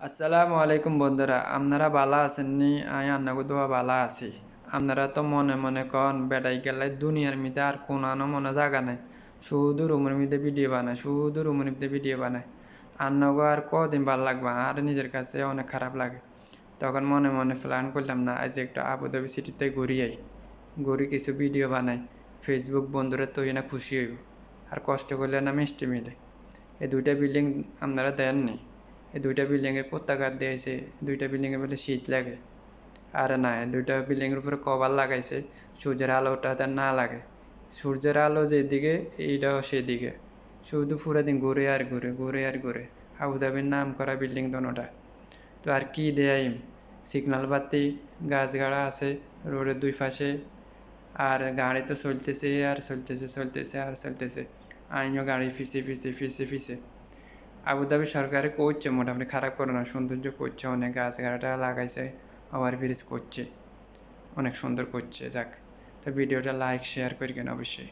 আসসালামু আলাইকুম বন্ধুরা, আপনারা বালা আছেননি আই আন্নাগো দোয়া বালা আছি। আপনারা তো মনে মনে কন, বেড়াই গেলে দুনিয়ার মধ্যে আর কোনানো মনে জায়গা নাই। শুধু রুমের মধ্যে ভিডিও বানায়, শুধু রুমের মধ্যে ভিডিও বানায়। আন্নাগো আর কদিন ভালো লাগবে, আর নিজের কাছে অনেক খারাপ লাগে। তখন মনে মনে প্ল্যান করলাম না, আজ একটু আবুধাবি সিটিতে ঘুরি আই। ঘুরি কিছু ভিডিও বানাই। ফেসবুক বন্ধুরা তো না খুশি হইব। আর কষ্ট করলে না মিষ্টি মিলে। এই দুইটা বিল্ডিং আপনারা দেননি। এই দুইটা বিল্ডিংয়ের পতাকা দিয়েছে। দুইটা বিল্ডিংয়ের মধ্যে শীত লাগে। আর না দুইটা বিল্ডিংয়ের উপরে কভার লাগাইছে, সূর্যের আলোটা তার না লাগে। সূর্যের আলো যেদিকে, এইটাও সেদিকে। শুধু পুরো দিন ঘুরে আর ঘুরে ঘুরে আর ঘুরে। আবুধাবির নাম করা বিল্ডিং দোনোটা। তো আর কি দেয় সিগনাল বাতি, গাছগাড়া আছে রোডের দুই পাশে। আর গাড়ি তো চলতেছে, আর চলতেছে চলতেছে, আর চলতেছে। আইনও গাড়ি ফিসে ফিসে ফিসে ফিসে। আবুধাবি সরকারে করছে মোটামুটি, খারাপ করে না, সৌন্দর্য করছে, অনেক গাছগাড়াটা লাগাইছে ওভার ব্রিজ করছে, অনেক সুন্দর করছে, যাক। তো ভিডিওটা লাইক শেয়ার করি কেন অবশ্যই।